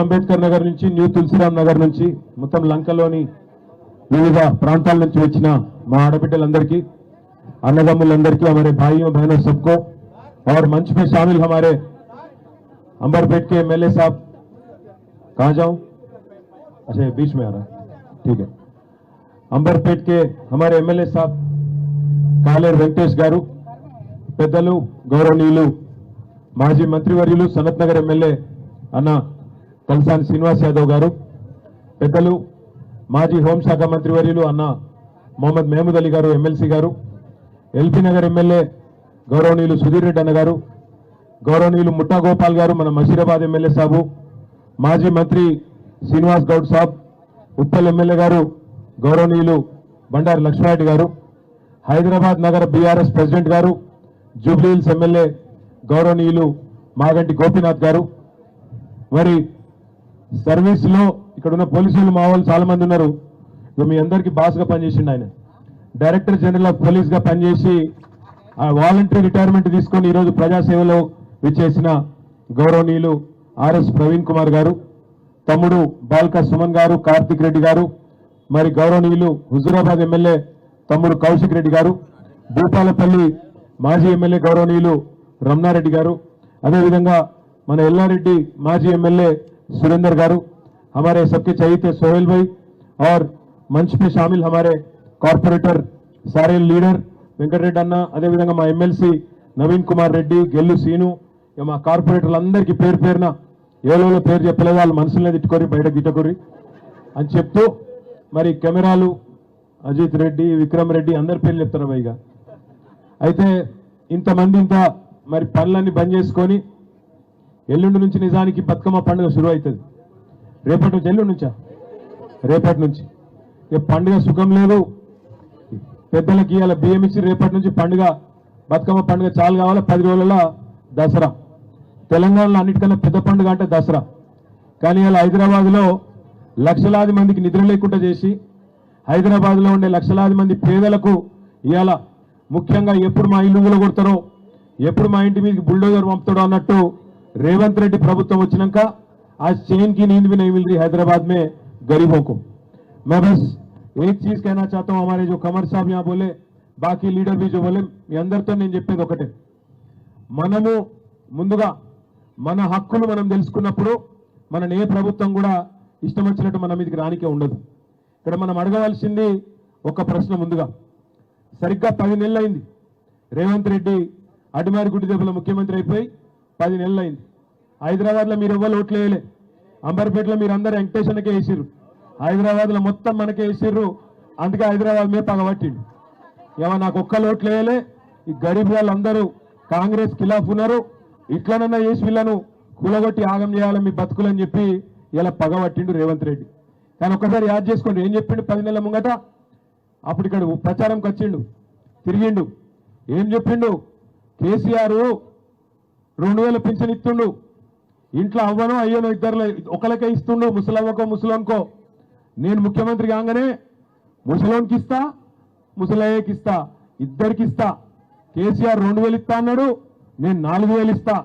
అంబేద్కర్ నగర్ నుంచి న్యూ తులసిరామ్ నగర్ నుంచి మొత్తం లంకలోని వివిధ ప్రాంతాల నుంచి వచ్చిన మా ఆడబిడ్డలందరికీ అన్నదమ్ములందరికీ हमारे भाइयों बहनों सबको और मंच में शामिल हमारे अंबरपेट के एमएलए साहब कहाँ जाऊं अच्छा ये बीच में आ रहा है ठीक है अंबरपेट के हमारे एमएलए साहब కాలేరు వెంకటేష్ గారు పెద్దలు గౌరవనీయులు మాజీ మంత్రివర్యులు సనత్ నగర్ ఎమ్మెల్యే అన్న తలసాని శ్రీనివాస్ యాదవ్ గారు పెద్దలు మాజీ హోంశాఖ మంత్రివర్యులు అన్న మొహమ్మద్ మహమూద్ అలీ గారు ఎమ్మెల్సీ గారు ఎల్పీ నగర్ ఎమ్మెల్యే గౌరవనీయులు సుధీర్ రెడ్డి అన్న గారు గౌరవనీయులు ముట్టా గోపాల్ గారు మన మషీరాబాద్ ఎమ్మెల్యే సాబు మాజీ మంత్రి శ్రీనివాస్ గౌడ్ సాబ్ ఉప్పల్ ఎమ్మెల్యే గారు గౌరవనీయులు బండారు లక్ష్మారెడ్డి గారు హైదరాబాద్ నగర బీఆర్ఎస్ ప్రెసిడెంట్ గారు జూబ్లీహిల్స్ ఎమ్మెల్యే గౌరవనీయులు మాగంటి గోపీనాథ్ గారు మరి సర్వీస్లో ఇక్కడ ఉన్న పోలీసులు మా వాళ్ళు చాలా మంది ఉన్నారు. ఇక మీ అందరికీ బాస్గా పనిచేసిండు ఆయన. డైరెక్టర్ జనరల్ ఆఫ్ పోలీస్గా పనిచేసి ఆ వాలంటరీ రిటైర్మెంట్ తీసుకొని ఈరోజు ప్రజాసేవలో విచ్చేసిన గౌరవనీయులు ఆర్ఎస్ ప్రవీణ్ కుమార్ గారు తమ్ముడు బాల్కా సుమన్ గారు కార్తిక్ రెడ్డి గారు మరి గౌరవనీయులు హుజూరాబాద్ ఎమ్మెల్యే తమ్ముడు కౌశిక్ రెడ్డి గారు భూపాలపల్లి మాజీ ఎమ్మెల్యే గౌరవనీయులు రమణారెడ్డి గారు అదేవిధంగా మన ఎల్లారెడ్డి మాజీ ఎమ్మెల్యే सुरेंद्र गारू हमारे सबके चाहिए सोहेल भाई और मंच पे शामिल हमारे కార్పొరేటర్ సారే లీడర్ వెంకటరెడ్డి అన్న అదేవిధంగా మా ఎమ్మెల్సీ నవీన్ కుమార్ రెడ్డి గెల్లు సీను ఇక మా కార్పొరేటర్లందరికీ పేరు పేరున ఏలో పేరు చెప్పలేదు వాళ్ళు మనసులనే తిట్టుకోరి బయట గిట్టకోరి అని చెప్తూ మరి కెమెరాలు అజిత్ రెడ్డి విక్రమ్ రెడ్డి అందరి పేర్లు చెప్తారు పైగా అయితే ఇంతమంది ఇంత మరి పనులన్నీ బంద్ చేసుకొని ఎల్లుండి నుంచి నిజానికి బతుకమ్మ పండుగ శురు అవుతుంది. రేపటి నుంచి ఎల్లుండి నుంచా? రేపటి నుంచి. ఏ పండుగ సుఖం లేదు. పెద్దలకి ఇవాళ బియ్యం ఇచ్చి రేపటి నుంచి పండుగ బతుకమ్మ పండుగ చాలు కావాలి? పది రోజుల దసరా. తెలంగాణలో అన్నిటికన్నా పెద్ద పండుగ అంటే దసరా. కానీ ఇలా హైదరాబాద్లో లక్షలాది మందికి నిద్ర లేకుండా చేసి హైదరాబాద్లో ఉండే లక్షలాది మంది పేదలకు ఇవాళ ముఖ్యంగా ఎప్పుడు మా ఇల్లు కొడతారో ఎప్పుడు మా ఇంటి మీదకి బుల్డోజర్ పంపుతాడో అన్నట్టు రేవంత్ రెడ్డి ప్రభుత్వం వచ్చినాక आज चैन की नींद भी नहीं मिल रही हैदराबाद में गरीबों को मैं बस एक चीज कहना चाहता हूं हमारे जो कमर साहब यहाँ बोले బాకీ లీడర్ भी जो बोले మీ అందరితో నేను చెప్పేది ఒకటే మనము ముందుగా మన హక్కులు మనం తెలుసుకున్నప్పుడు మన ఏ ప్రభుత్వం కూడా ఇష్టం వచ్చినట్టు మన మీదకి రానికే ఉండదు ఇక్కడ మనం అడగవలసింది ఒక ప్రశ్న ముందుగా సరిగ్గా పది నెలలు అయింది రేవంత్ రెడ్డి అడిమారి గుడి దెబ్బల ముఖ్యమంత్రి అయిపోయి పది నెలలు అయింది హైదరాబాద్లో మీరు ఎవ్వరు ఓట్లు వేయలే. అంబర్పేటలో మీరు అందరు వెంకటేశ్వరకే వేసిర్రు. హైదరాబాద్లో మొత్తం మనకే వేసిర్రు. అందుకే హైదరాబాద్ మీద పగబట్టిండు ఏమో నాకు ఒక్క ఓట్లు వేయలే. ఈ గరీబ్ వాళ్ళందరూ కాంగ్రెస్ ఖిలాఫ్ ఉన్నారు. ఇట్లనన్నా చేసి వీళ్ళను కూలగొట్టి ఆగం చేయాలి మీ బతుకులని చెప్పి ఇలా పగబట్టిండు రేవంత్ రెడ్డి. కానీ ఒక్కసారి యాద్ చేసుకోండి. ఏం చెప్పిండు పది నెలల ముంగట? అప్పుడు ఇక్కడ ప్రచారంకి వచ్చిండు. తిరిగిండు. ఏం చెప్పిండు? కేసీఆర్ రెండు వేల పింఛన్ ఇస్తుండు. ఇంట్లో అవ్వను అయ్యను ఇద్దరు ఒకరికే ఇస్తుండు ముసలవ్వకో ముసలోన్కో. నేను ముఖ్యమంత్రి కాగానే ముసలోన్కి ఇస్తా ముసలయ్యకి ఇస్తా ఇద్దరికి ఇస్తా. కేసీఆర్ రెండు వేలు ఇస్తా అన్నాడు నేను నాలుగు వేలు ఇస్తా.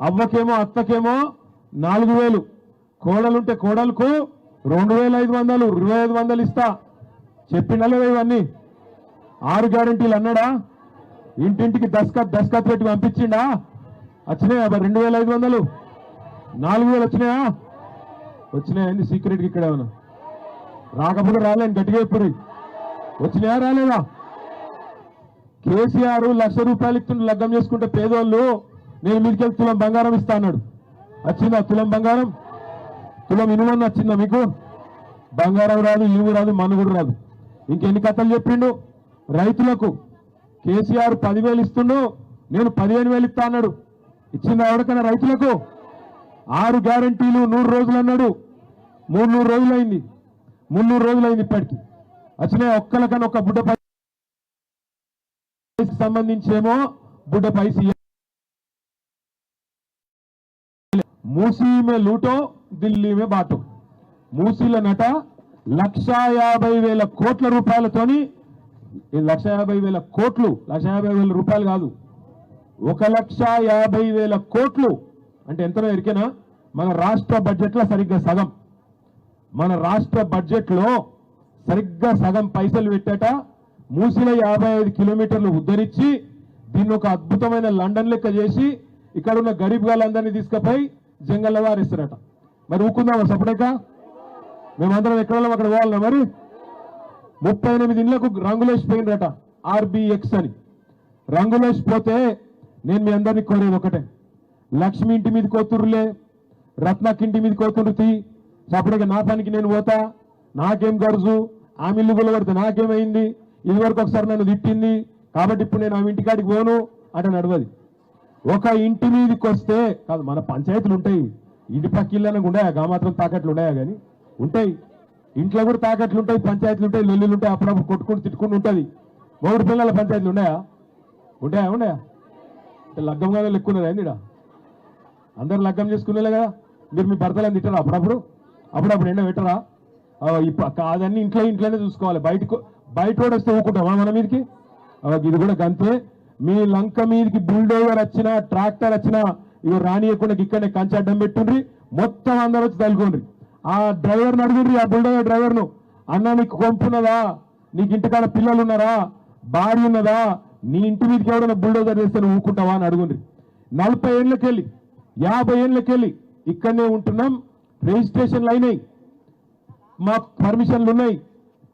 అవ్వకేమో అత్తకేమో నాలుగు వేలు కోడలుంటే కోడలకు రెండు వేల ఐదు వందలు ఇరవై ఐదు వందలు ఇస్తా. చెప్పిండా ఇవన్నీ? ఆరు గ్యారంటీలు అన్నాడా? ఇంటింటికి దస్కత్ దస్కత్ పెట్టి పంపించిండా? వచ్చినాయా మరి? రెండు వేల ఐదు వందలు? నాలుగు వేలు వచ్చినాయా? వచ్చినాయండి సీక్రెట్ ఇక్కడ ఏమన్నా రాకపోతే రాలేను గట్టిగా ఇప్పుడు వచ్చినాయా రాలేదా? కేసీఆర్ లక్ష రూపాయలు ఇస్తుంటే లగ్గం చేసుకుంటే పేదోళ్ళు నేను మీదకి తులం బంగారం ఇస్తా అన్నాడు. వచ్చిందా తులం బంగారం? తులం ఇనుమన్న వచ్చిందా మీకు? బంగారం రాదు ఇనుము రాదు మనుగుడు రాదు. ఇంకెన్ని కథలు చెప్పిండు? రైతులకు కేసీఆర్ పదివేలు ఇస్తుండు నేను పదిహేను వేలు ఇస్తా అన్నాడు. ఇచ్చింది ఎవరికైనా రైతులకు? ఆరు గ్యారంటీలు నూరు రోజులు అన్నాడు. మూడు నూరు రోజులు అయింది మున్నూరు రోజులు అయింది ఇప్పటికి. వచ్చినాయి ఒక్కలకన్నా ఒక బుడ్డ పై సంబంధించేమో బుడ్డ పైసి మూసీ మే లూటో ఢిల్లీ మే బాటో. మూసీల నట లక్షా యాభై వేల కోట్ల రూపాయలతోని లక్ష యాభై వేల కోట్లు లక్ష యాభై వేల రూపాయలు కాదు ఒక లక్ష యాభై వేల కోట్లు. అంటే ఎంతనో ఎరికేనా? మన రాష్ట్ర బడ్జెట్లో సరిగ్గా సగం. మన రాష్ట్ర బడ్జెట్లో సరిగ్గా సగం పైసలు పెట్టాట మూసిన యాభై ఐదు కిలోమీటర్లు ఉద్ధరించి దీన్ని ఒక అద్భుతమైన లండన్ లెక్క చేసి ఇక్కడ ఉన్న గరీబ్ గాళ్ళందరినీ తీసుకుపోయి జంగల్లో వారిస్తారట. మరి ఊకుందామా సపడక మేమందరం ఎక్కడ అక్కడ పోవాలన్నా మరి? ముప్పై ఎనిమిది ఇళ్ళకు రంగులేసిపోయినరట ఆర్బిఎక్స్ అని. రంగులేసిపోతే నేను మీ అందరినీ కోరేది ఒకటే. లక్ష్మి ఇంటి మీద కోతురులే రత్నకి ఇంటి మీద కోతురుతి సపడగా నా పనికి నేను పోతా నాకేం గరుజు ఆమె ఇల్లు గుల్లబడితే నాకేమైంది? ఇది వరకు ఒకసారి నన్ను తిట్టింది కాబట్టి ఇప్పుడు నేను ఆమె ఇంటికాడికి పోను అంటే నడవది ఒక ఇంటి మీదకి వస్తే కాదు మన పంచాయతీలు ఉంటాయి. ఇంటి పక్క ఇళ్ళనకు ఉన్నాయా? గా మాత్రం తాకట్లు ఉన్నాయా కానీ ఉంటాయి. ఇంట్లో కూడా తాకట్లు ఉంటాయి పంచాయతీలు ఉంటాయి లొల్లులు ఉంటాయి అప్పుడప్పుడు కొట్టుకుంటూ తిట్టుకుంటూ ఉంటుంది. మూడు పిల్లల పంచాయతీలు ఉన్నాయా? ఉంటాయా? ఉన్నాయా? లగ్గంగానే లెక్కున్నది ఏందిడా? అందరు లగ్గం చేసుకునేలే కదా. మీరు మీ భర్తలను తిట్టరా అప్పుడప్పుడు? అప్పుడప్పుడు ఎండ పెట్టరా? ఇప్పుడు కాదన్నీ ఇంట్లో ఇంట్లోనే చూసుకోవాలి. బయటకు బయట కూడా వస్తే ఊకుంటామా మన మీదకి? ఇది కూడా గంతే. మీ లంక మీదకి బుల్డోవర్ వచ్చినా ట్రాక్టర్ వచ్చినా ఇవి రానియకుండా ఇక్కడనే కంచె అడ్డం పెట్టుండ్రి. మొత్తం అందరూ వచ్చి తలుకోండి ఆ డ్రైవర్ని అడుగుండ్రి ఆ బుల్డోజర్ డ్రైవర్ను. అన్న నీకు కొంపున్నదా? నీకు ఇంటికాడ పిల్లలు ఉన్నారా భార్య ఉన్నదా? నీ ఇంటి మీదకి ఎవడైనా బుల్డోజర్ చేస్తే నువ్వు అని అడుగుండ్రి. నలభై ఏళ్ళకెళ్ళి యాభై ఏళ్ళకెళ్ళి ఇక్కడనే ఉంటున్నాం. రిజిస్ట్రేషన్లు అయినాయి. మా పర్మిషన్లు ఉన్నాయి.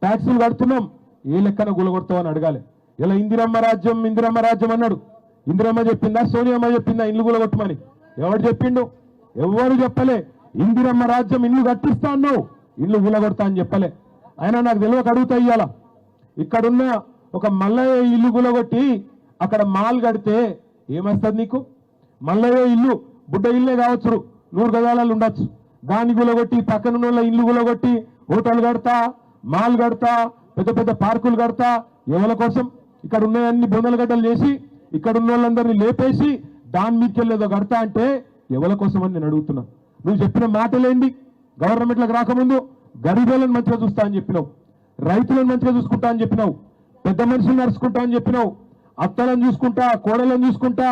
ట్యాక్సీలు కడుతున్నాం. ఏ లెక్కన గులగొడతామని అడగాలి. ఇలా ఇందిరమ్మ రాజ్యం ఇందిరమ్మ రాజ్యం అన్నాడు. ఇందిరమ్మ చెప్పిందా సోనియమ్మ చెప్పిందా ఇల్లు గులగొట్టమని? ఎవడు చెప్పిండు? ఎవరు చెప్పలే? ఇందిరమ్మ రాజ్యం ఇల్లు కట్టిస్తా ఇల్లు గులగొడతా అని చెప్పలే. అయినా నాకు తెలియక అడుగుతా ఇయ్యాల. ఇక్కడున్న ఒక మల్లయ్య ఇల్లు గులగొట్టి అక్కడ మాల్ కడితే ఏమొస్తుంది నీకు? మల్లయ్య ఇల్లు బుడ్డ ఇల్లే కావచ్చు నూరు గజాలలో ఉండొచ్చు. దాన్ని గులగొట్టి పక్కన ఇల్లు గులగొట్టి హోటల్ కడతా మాల్ కడతా పెద్ద పెద్ద పార్కులు కడతా ఎవల కోసం? ఇక్కడ ఉన్నాయన్ని బొందల గడ్డలు చేసి ఇక్కడ ఉన్న వాళ్ళందరినీ లేపేసి దాని మీదకి వెళ్ళేదో కడతా అంటే ఎవల కోసం అని నేను అడుగుతున్నా. నువ్వు చెప్పిన మాటలేండి గవర్నమెంట్లకు రాకముందు గరీబులను మంచిగా చూస్తా అని చెప్పినావు. రైతులను మంచిగా చూసుకుంటా అని చెప్పినావు. పెద్ద మనుషులు నడుచుకుంటా అని చెప్పినావు. అత్తలను చూసుకుంటా కోడలను చూసుకుంటా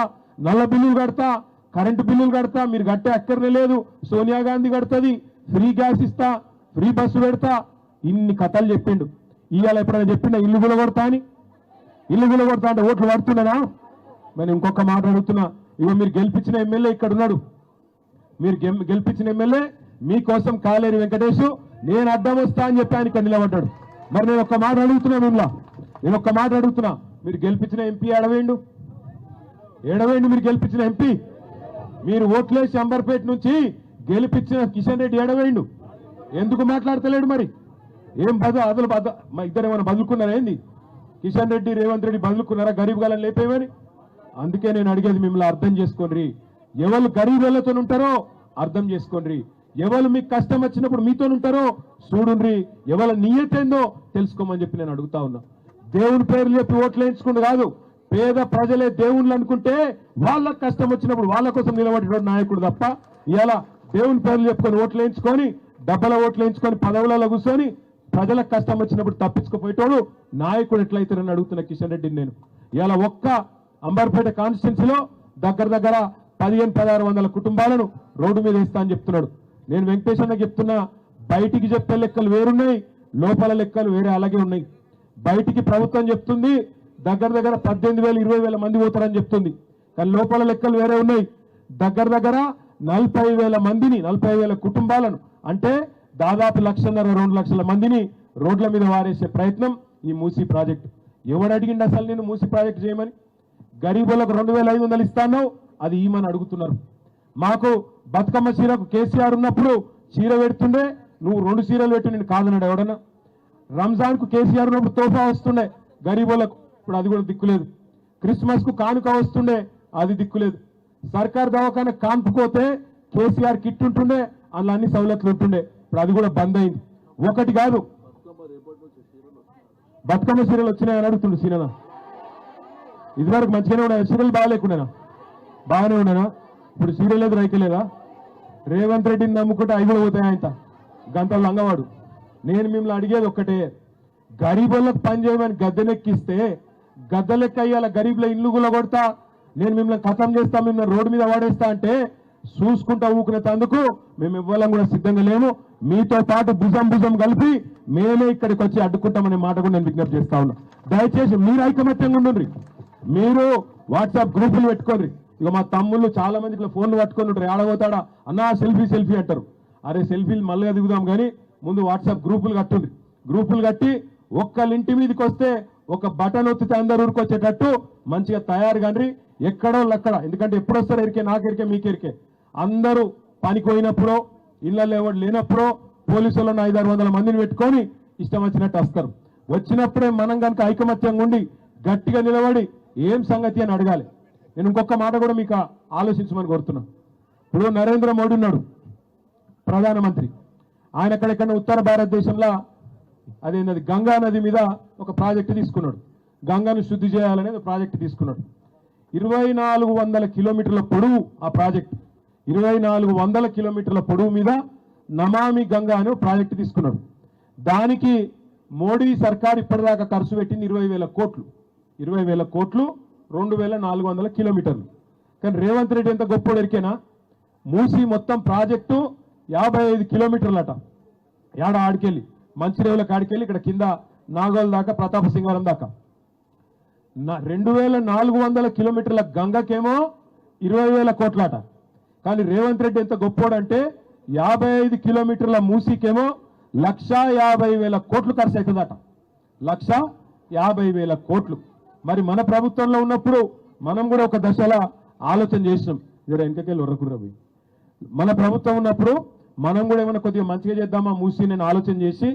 నల్ల బిల్లులు కడతా కరెంటు బిల్లులు కడతా మీరు కట్టే అక్కర్నే లేదు. సోనియా గాంధీ కడుతుంది ఫ్రీ గ్యాస్ ఇస్తా ఫ్రీ బస్సు పెడతా. ఇన్ని కథలు చెప్పిండు. ఇవాళ ఎప్పుడైనా చెప్పిండా ఇల్లు కూడా అని? ఇల్లు కూడా అంటే ఓట్లు పడుతున్నానా? మరి ఇంకొక మాట అడుగుతున్నా. ఇగో మీరు గెలిపించిన ఎమ్మెల్యే ఇక్కడ ఉన్నాడు. మీరు గెలిపించిన ఎమ్మెల్యే మీకోసం కాలేరు వెంకటేష్ నేను అడ్డం వస్తా అని చెప్పి ఆయన ఇక్కడ నిలబడ్డాడు. మరి నేను ఒక మాట అడుగుతున్నా మిమ్మల్ని నేను ఒక్క మాట అడుగుతున్నా. మీరు గెలిపించిన ఎంపీ ఏడవేయండు? ఏడవేయండి మీరు గెలిపించిన ఎంపీ? మీరు ఓట్లేసి అంబర్పేట నుంచి గెలిపించిన కిషన్ రెడ్డి ఏడవేండు ఎందుకు మాట్లాడతలేడు మరి? ఏం బద అదలు బద మా ఇద్దరు ఏమైనా బదులుకున్నారా ఏంది? కిషన్ రెడ్డి రేవంత్ రెడ్డి బదులుకున్నారా? గరీబ్ గాలని లేపేమని? అందుకే నేను అడిగేది మిమ్మల్ని అర్థం చేసుకోండి. ఎవరు గరీబులతో ఉంటారో అర్థం చేసుకోండి. ఎవరు మీకు కష్టం వచ్చినప్పుడు మీతో ఉంటారో చూడుండ్రి ఎవరి నియతేందో తెలుసుకోమని చెప్పి నేను అడుగుతా ఉన్నా. దేవుని పేర్లు చెప్పి ఓట్లు వేయించుకుంటూ కాదు. పేద ప్రజలే దేవుళ్ళు అనుకుంటే వాళ్ళకు కష్టం వచ్చినప్పుడు వాళ్ళ కోసం నిలబడేటువంటి నాయకుడు తప్ప ఇలా దేవుని పేర్లు చెప్పుకొని ఓట్లు వేయించుకొని డబ్బల ఓట్లు వేయించుకొని పదవులలో కూర్చొని ప్రజలకు కష్టం వచ్చినప్పుడు తప్పించుకుపోయేటోడు నాయకుడు ఎట్లయితారని అడుగుతున్న కిషన్ రెడ్డిని నేను. ఇలా ఒక్క అంబర్పేట కాన్స్టిట్యున్సీలో దగ్గర దగ్గర పదిహేను పదహారు వందల కుటుంబాలను రోడ్డు మీద వేస్తా అని చెప్తున్నాడు. నేను వెంకటేశ్వర చెప్తున్నా బయటికి చెప్పే లెక్కలు వేరున్నాయి లోపల లెక్కలు వేరే అలాగే ఉన్నాయి. బయటికి ప్రభుత్వం చెప్తుంది దగ్గర దగ్గర పద్దెనిమిది వేల ఇరవై వేల మంది పోతారని చెప్తుంది. కానీ లోపల లెక్కలు వేరే ఉన్నాయి. దగ్గర దగ్గర నలభై వేల మందిని నలభై వేల కుటుంబాలను అంటే దాదాపు లక్షన్నర రెండు లక్షల మందిని రోడ్ల మీద వారేసే ప్రయత్నం ఈ మూసీ ప్రాజెక్టు. ఎవడు అడిగిండి అసలు నేను మూసీ ప్రాజెక్టు చేయమని? గరీబులకు రెండు వేల ఐదు వందలు ఇస్తాను అది ఈమని అడుగుతున్నారు. మాకు బతుకమ్మ చీరకు కేసీఆర్ ఉన్నప్పుడు చీర పెడుతుండే నువ్వు రెండు చీరలు పెట్టి నేను కాదన్నాడు ఎవడన్నా? రంజాన్కు కేసీఆర్ ఉన్నప్పుడు తోఫా వస్తుండే గరీబులకు. ఇప్పుడు అది కూడా దిక్కులేదు. క్రిస్మస్కు కానుక వస్తుండే అది దిక్కులేదు. సర్కార్ దవాఖాన కాంపుకోతే కేసీఆర్ కిట్ ఉంటుండే అందులో అన్ని సౌలతులు ఉంటుండే. ఇప్పుడు అది కూడా బంద్ అయింది. ఒకటి కాదు. బతుకమ్మ సీరియల్ వచ్చినాయని అడుగుతుండు సీనన్న ఇదివరకు మంచిగానే ఉన్నాయి సీరియల్ బాగాలేకుండా బాగానే ఉన్నానా ఇప్పుడు సీరియల్ లేదు రైకలేదా రేవంత్ రెడ్డిని నమ్ముకుంటే అవి కూడా పోతాయి ఆయన గంటలు లంగవాడు. నేను మిమ్మల్ని అడిగేది ఒక్కటే. గరీబులకు పని చేయమని గద్దెనెక్కిస్తే గద్దెలెక్క అయ్యాల గరీబుల ఇల్లు కూడా కొడతా నేను మిమ్మల్ని ఖతం చేస్తా మిమ్మల్ని రోడ్డు మీద వాడేస్తా అంటే చూసుకుంటా ఊకునేందుకు మేము ఇవ్వాలని కూడా సిద్ధంగా లేము. మీతో పాటు భుజం భుజం కలిపి మేమే ఇక్కడికి వచ్చి అడ్డుకుంటామనే మాట కూడా నేను విజ్ఞప్తి చేస్తా ఉన్నా. దయచేసి మీరు ఐకమత్యంగా ఉండండి మీరు వాట్సాప్ గ్రూపులు పెట్టుకోండి. ఇక మా తమ్ముళ్ళు చాలా మంది ఇట్లా ఫోన్లు పట్టుకొని ఉంటారు ఆడబోతాడా అన్నా సెల్ఫీ సెల్ఫీ అంటారు. అరే సెల్ఫీలు మళ్ళీ దిగుదాం కానీ ముందు వాట్సాప్ గ్రూపులు కట్టుండ్రి. గ్రూపులు కట్టి ఒక్కళ్ళింటి మీదకి వస్తే ఒక బటన్ ఒత్తితే అందరు ఊరుకొచ్చేటట్టు మంచిగా తయారు కండ్రి. ఎక్కడో లక్కడ. ఎందుకంటే ఎప్పుడు వస్తారు ఎరికే నాకెరికే మీకెరికే అందరూ పనికి పోయినప్పుడో ఇళ్ళల్లో ఎవరు లేనప్పుడో పోలీసులను ఐదారు వందల మందిని పెట్టుకొని ఇష్టం వచ్చినట్టు వస్తారు. వచ్చినప్పుడే మనం కనుక ఐకమత్యంగా ఉండి గట్టిగా నిలబడి ఏం సంగతి అని అడగాలి. నేను ఇంకొక మాట కూడా మీకు ఆలోచించమని కోరుతున్నా. ఇప్పుడు నరేంద్ర మోడీ ఉన్నాడు ప్రధానమంత్రి. ఆయన ఎక్కడెక్కడ ఉత్తర భారతదేశంలో అదేంటది గంగా నది మీద ఒక ప్రాజెక్టు తీసుకున్నాడు. గంగాను శుద్ధి చేయాలనేది ప్రాజెక్టు తీసుకున్నాడు. ఇరవై నాలుగు వందల కిలోమీటర్ల పొడవు ఆ ప్రాజెక్ట్. ఇరవై నాలుగు వందల కిలోమీటర్ల పొడవు మీద నమామి గంగా అనే ప్రాజెక్టు తీసుకున్నాడు. దానికి మోడీ సర్కార్ ఇప్పటిదాకా ఖర్చు పెట్టింది ఇరవై వేల కోట్లు. ఇరవై వేల కోట్లు రెండు వేల నాలుగు వందల కిలోమీటర్లు. కానీ రేవంత్ రెడ్డి ఎంత గొప్ప ఎరికేనా? మూసి మొత్తం ప్రాజెక్టు యాభై ఐదు కిలోమీటర్లట. యాడ ఆడికెళ్ళి? మంచిరేవుల కాడికెళ్ళి ఇక్కడ కింద నాగోల్ దాకా ప్రతాప సింగవరం దాకా. నా రెండు వేల నాలుగు వందల కిలోమీటర్ల గంగకేమో ఇరవై వేల కోట్లాట. కానీ రేవంత్ రెడ్డి ఎంత గొప్పోడంటే యాభై ఐదు కిలోమీటర్ల మూసీకేమో లక్ష యాభై వేల కోట్లు ఖర్చు అవుతుందట లక్ష యాభై వేల కోట్లు. మరి మన ప్రభుత్వంలో ఉన్నప్పుడు మనం కూడా ఒక దశలా ఆలోచన చేసినాం. ఇక్కడ వెనకకెళ్ళి ఉర్రకుర్ర పోయి. మన ప్రభుత్వం ఉన్నప్పుడు మనం కూడా ఏమైనా కొద్దిగా మంచిగా చేద్దామా మూసి నేను ఆలోచన చేసి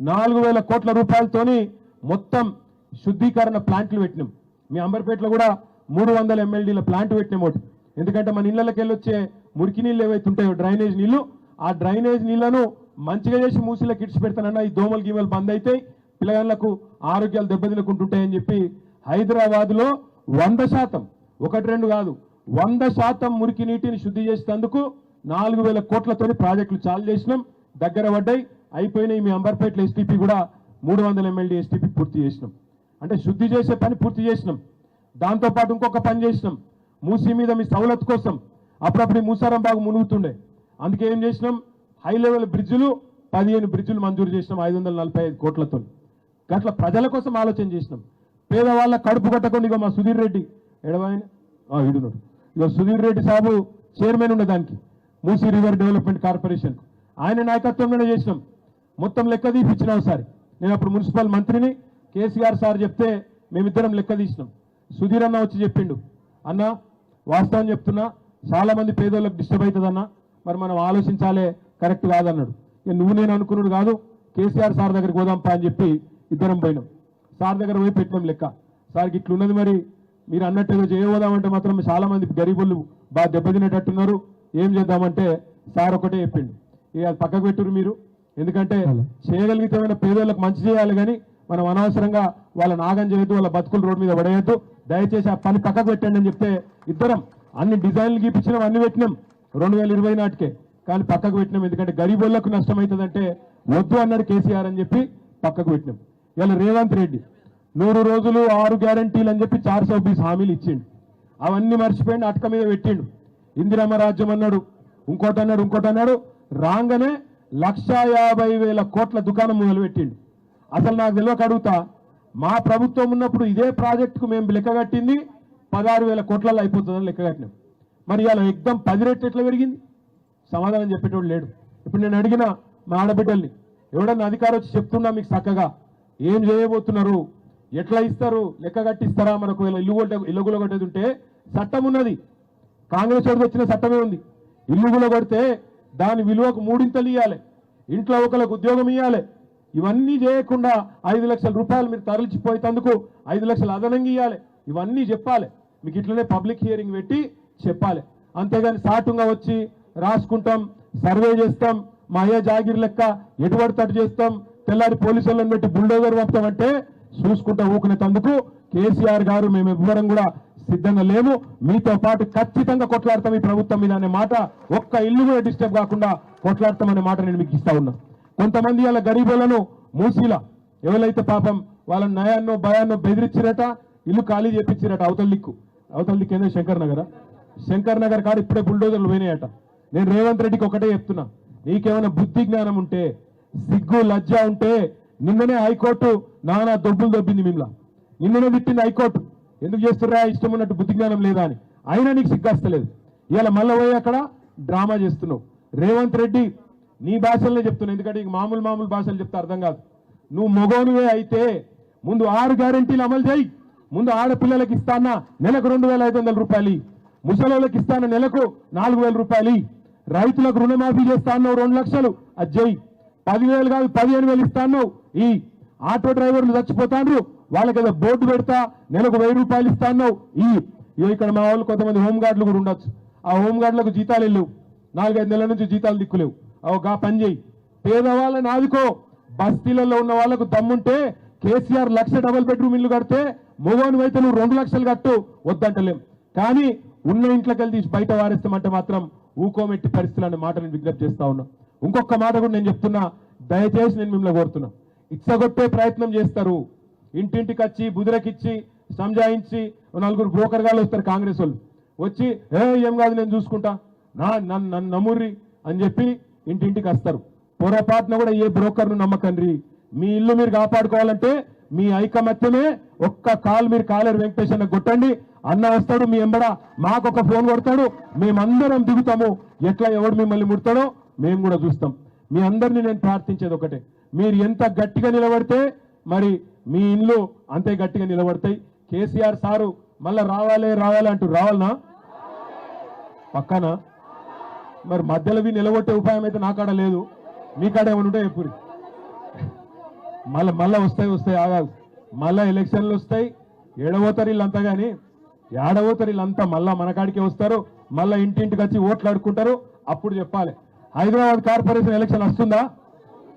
నాలుగు వేల కోట్ల రూపాయలతోని మొత్తం శుద్ధీకరణ ప్లాంట్లు పెట్టినాం. మీ అంబర్పేటలో కూడా మూడు వందల ఎమ్మెల్డీల ప్లాంట్ పెట్టినాం ఒకటి. ఎందుకంటే మన ఇళ్ళకి వెళ్ళి వచ్చే మురికి నీళ్ళు ఏవైతే ఉంటాయో డ్రైనేజ్ నీళ్ళు ఆ డ్రైనేజ్ నీళ్ళను మంచిగా చేసి మూసిలోకి ఇడిచి పెడతానన్నా ఈ దోమలు గీమలు బంద్ అవుతాయి పిల్లగాళ్ళకు ఆరోగ్యాలు దెబ్బతినకుంటుంటాయని చెప్పి హైదరాబాద్లో వంద శాతం ఒకటి రెండు కాదు వంద శాతం మురికి నీటిని శుద్ధి చేసేందుకు నాలుగు వేల కోట్లతోని ప్రాజెక్టులు చాలు చేసినాం. దగ్గర పడ్డాయి. అయిపోయినాయి. మీ అంబర్పేటలో ఎస్టీపీ కూడా మూడు వందల ఎమ్మెల్యే ఎస్టీపీ పూర్తి చేసినాం. అంటే శుద్ధి చేసే పని పూర్తి చేసినాం. దాంతో పాటు ఇంకొక పని చేసినాం. మూసీ మీద మీ సవలత్ కోసం అప్పుడప్పుడు మూసారం బాగా మునుగుతుండే. అందుకే ఏం చేసినాం? హై లెవెల్ బ్రిడ్జులు పదిహేను బ్రిడ్జులు మంజూరు చేసినాం ఐదు వందల నలభై ఐదు కోట్లతో. అట్లా ప్రజల కోసం ఆలోచన చేసినాం. పేదవాళ్ళ కడుపు కట్టకుండా ఇగో మా సుధీర్ రెడ్డి ఎడవాయన ఇడున్నాడు ఇక సుధీర్ రెడ్డి సాబు చైర్మన్ ఉండే దానికి. మూసీ రివర్ డెవలప్మెంట్ కార్పొరేషన్ ఆయన నాయకత్వంలోనే చేసినాం. మొత్తం లెక్క తీపిచ్చిన ఒకసారి. నేను అప్పుడు మున్సిపల్ మంత్రిని కేసీఆర్ సార్ చెప్తే మేమిద్దరం లెక్క తీసినాం. సుధీర్ అన్న వచ్చి చెప్పిండు. అన్న వాస్తవం చెప్తున్నా చాలామంది పేదోళ్ళకి డిస్టర్బ్ అవుతుందన్న మరి మనం ఆలోచించాలే కరెక్ట్ కాదన్నాడు. ఇక నువ్వు నేను అనుకున్నాడు కాదు కేసీఆర్ సార్ దగ్గరికి పోదాంపా అని చెప్పి ఇద్దరం పోయినాం. సార్ దగ్గర పోయి పెట్టినాం లెక్క. సార్కి ఇట్లున్నది మరి మీరు అన్నట్టుగా చేయబోదామంటే మాత్రం చాలామంది గరీబులు బాగా దెబ్బతినేటట్టున్నారు. ఏం చేద్దామంటే సార్ ఒకటే చెప్పిండు. ఇక అది పక్కకు పెట్టురు మీరు. ఎందుకంటే చేయగలిగితే పేదోళ్ళకి మంచి చేయాలి కానీ మనం అనవసరంగా వాళ్ళ నాగం చేయొద్దు వాళ్ళ బతుకులు రోడ్డు మీద పడేయద్దు. దయచేసి ఆ పని పక్కకు పెట్టండి అని చెప్తే ఇద్దరం అన్ని డిజైన్లు గీపించినాం అన్ని పెట్టినాం రెండు వేల ఇరవై నాటికే. కానీ పక్కకు పెట్టినాం ఎందుకంటే గరీబోళ్ళకు నష్టం అవుతుందంటే వద్దు అన్నాడు కేసీఆర్ అని చెప్పి పక్కకు పెట్టినాం. ఇలా రేవంత్ రెడ్డి నూరు రోజులు ఆరు గ్యారంటీలు అని చెప్పి చార్ సౌ బీస్ హామీలు ఇచ్చిండు. అవన్నీ మర్చిపోయిండు అటక మీద పెట్టిండు. ఇందిరమ్మ రాజ్యం అన్నాడు ఇంకోటి అన్నాడు ఇంకోటి అన్నాడు. రాగానే లక్ష యాభై వేల కోట్ల దుకాణం మొదలుపెట్టిండు. అసలు నాకు తెలియక అడుగుతా మా ప్రభుత్వం ఉన్నప్పుడు ఇదే ప్రాజెక్టుకు మేము లెక్క కట్టింది పదహారు వేల కోట్లలో అయిపోతుందని లెక్క కట్టినాం. మరి ఇలా ఎగ్దం పది రెట్లు ఎట్లా పెరిగింది? సమాధానం చెప్పేటోడు లేడు. ఇప్పుడు నేను అడిగిన మా ఆడబిడ్డల్ని ఎవడన్నా అధికారం వచ్చి చెప్తున్నా మీకు చక్కగా ఏం చేయబోతున్నారు? ఎట్లా ఇస్తారు? లెక్క కట్టిస్తారా? మనకు ఇలా ఇల్లు కొట్టే ఇల్లు కొట్టేది ఉంటే చట్టం ఉన్నది. కాంగ్రెస్ వాడికి వచ్చిన చట్టమే ఉంది. ఇల్లు కూడా కొడితే దాని విలువకు మూడింతలు ఇవ్వాలి ఇంట్లో ఒకరికి ఉద్యోగం ఇవ్వాలి ఇవన్నీ చేయకుండా ఐదు లక్షల రూపాయలు మీరు తరలిచిపోయేందుకు ఐదు లక్షలు అదనంగా ఇవ్వాలి ఇవన్నీ చెప్పాలి. మీకు ఇట్లనే పబ్లిక్ హియరింగ్ పెట్టి చెప్పాలి. అంతేగాని సాటుగా వచ్చి రాసుకుంటాం సర్వే చేస్తాం మా అయ్య జాగిర్ లెక్క ఎటువంటి తట్టు చేస్తాం తెల్లారి పోలీసులను పెట్టి బుల్డోజర్ పంపుతామంటే చూసుకుంటా ఊకునేందుకు కేసీఆర్ గారు మేము ఎవ్వరం కూడా సిద్ధంగా లేము మీతో పాటు ఖచ్చితంగా కొట్లాడతాం ఈ ప్రభుత్వం మీద అనే మాట. ఒక్క ఇల్లు కూడా డిస్టర్బ్ కాకుండా కొట్లాడతామనే మాట నేను మీకు ఇస్తా ఉన్నా. కొంతమంది అలా గరీబులను మూసీల ఎవరైతే పాపం వాళ్ళ నయాన్నో భయాన్నో బెదిరించిరట ఇల్లు ఖాళీ చేపించిరట అవతల దిక్కు. అవతల దిక్కు ఏందో శంకర్ నగర? శంకర్ నగర్ కాడ ఇప్పుడే బుల్డోజర్లు పోయినాయట. నేను రేవంత్ రెడ్డికి ఒకటే చెప్తున్నా. నీకేమైనా బుద్ధి జ్ఞానం ఉంటే సిగ్గు లజ్జ ఉంటే నిన్ననే హైకోర్టు నానా దొబ్బులు దొబ్బింది మిమ్మల్ని. నిన్ననే తిట్టింది హైకోర్టు. ఎందుకు చేస్తుర్రా? ఇష్టం ఉన్నట్టు బుద్ధి జ్ఞానం లేదా అని. అయినా నీకు సిగ్గాస్తలేదు. ఇవాళ మళ్ళీ పోయి అక్కడ డ్రామా చేస్తున్నావు. రేవంత్ రెడ్డి నీ భాషలనే చెప్తున్నా. ఎందుకంటే ఇంక మామూలు మామూలు భాషలు చెప్తే అర్థం కాదు. నువ్వు మొగోనువే అయితే ముందు ఆరు గ్యారెంటీలు అమలు చేయి. ముందు ఆడపిల్లలకి ఇస్తానా? నెలకు రెండు వేల ఐదు వందల రూపాయలు. ముసలోళ్ళకి ఇస్తాన? నెలకు నాలుగు వేల రూపాయలు. రైతులకు రుణమాఫీ చేస్తాను రెండు లక్షలు. అది చేయి. పదివేలు కాదు పదిహేను వేలు ఇస్తాను ఈ ఆటో డ్రైవర్లు చచ్చిపోతాండ్రు. వాళ్ళ కదా బోర్డు పెడతా నెలకు వెయ్యి రూపాయలు ఇస్తాను ఈ ఇక్కడ మా వాళ్ళు కొంతమంది హోంగార్డులు కూడా ఉండొచ్చు. ఆ హోంగార్డులకు జీతాలు వెళ్ళవు నాలుగైదు నెలల నుంచి జీతాలు దిక్కులేవు. ఒక గా పని చేయి. పేదవాళ్ళని ఆదుకో. బస్తీలలో ఉన్న వాళ్ళకు దమ్ముంటే కేసీఆర్ లక్ష డబుల్ బెడ్రూమ్ ఇల్లు కడితే మొగోని అయితే నువ్వు రెండు లక్షలు కట్టు. వద్దంటలేం. కానీ ఉన్న ఇంట్లోకి వెళ్ళి తీసి బయట వారేస్తామంటే మాత్రం ఊకోమెట్టి పరిస్థితులు అనే మాట నేను విజ్ఞప్తి చేస్తా ఉన్నా. ఇంకొక మాట కూడా నేను చెప్తున్నా. దయచేసి నేను మిమ్మల్ని కోరుతున్నా. ఇచ్చగొట్టే ప్రయత్నం చేస్తారు. ఇంటింటికి వచ్చి బుదిరకిచ్చి సంజాయించి నలుగురు బ్రోకర్ గాళ్ళు వస్తారు కాంగ్రెస్ వాళ్ళు. వచ్చి ఏ ఏం కాదు నేను చూసుకుంటా. నా నన్ను నన్ను నమ్ముర్రి అని చెప్పి ఇంటింటికి వస్తారు. పొరపాటున కూడా ఏ బ్రోకర్ను నమ్మకండి. మీ ఇల్లు మీరు కాపాడుకోవాలంటే మీ ఐకమత్యమే ఒక్క కాల్ మీరు కాలేరు వెంకటేష్ అన్న కొట్టండి. అన్న వస్తాడు మీ ఎంబడ మాకొక ఫోన్ కొడతాడు. మేమందరం దిగుతాము. ఎట్లా ఎవడు మిమ్మల్ని ముడతాడో మేము కూడా చూస్తాం. మీ అందరినీ నేను ప్రార్థించేది ఒకటే. మీరు ఎంత గట్టిగా నిలబడితే మరి మీ ఇండ్లు అంతే గట్టిగా నిలబడతాయి. కేసీఆర్ సారు మళ్ళా రావాలే రావాలే అంటూ రావాలనా? పక్కన? మరి మధ్యలో ఇవి నిలబొట్టే ఉపాయం అయితే నా కాడ లేదు. మీ కాడ ఏమైనా ఉంటే ఎప్పుడు మళ్ళీ మళ్ళీ వస్తాయి వస్తాయి ఆగాలి. మళ్ళీ ఎలక్షన్లు వస్తాయి. ఏడవోతారు వీళ్ళంతా కానీ ఏడవోతారు వీళ్ళంతా మళ్ళీ మన కాడికే వస్తారు. మళ్ళీ ఇంటింటికి వచ్చి ఓట్లు ఆడుకుంటారు. అప్పుడు చెప్పాలి. హైదరాబాద్ కార్పొరేషన్ ఎలక్షన్ వస్తుందా?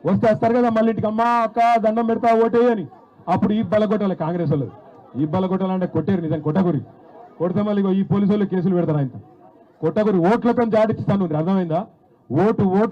వస్తే వస్తారు కదా మళ్ళీ ఇంటికి. అమ్మా అక్క దండం పెడతా ఓటేయని అప్పుడు ఈ బలగొట్టాలి కాంగ్రెస్ వాళ్ళు. ఈ బలగొట్టాలంటే కొట్టేరు నిజం కొట్టగురి కొడితే మళ్ళీ ఇగో ఈ పోలీసు వాళ్ళు కేసులు పెడతారు ఆయన. కొట్టగురి ఓట్లతో జాడిస్తాను అర్థమైందా? Vote vote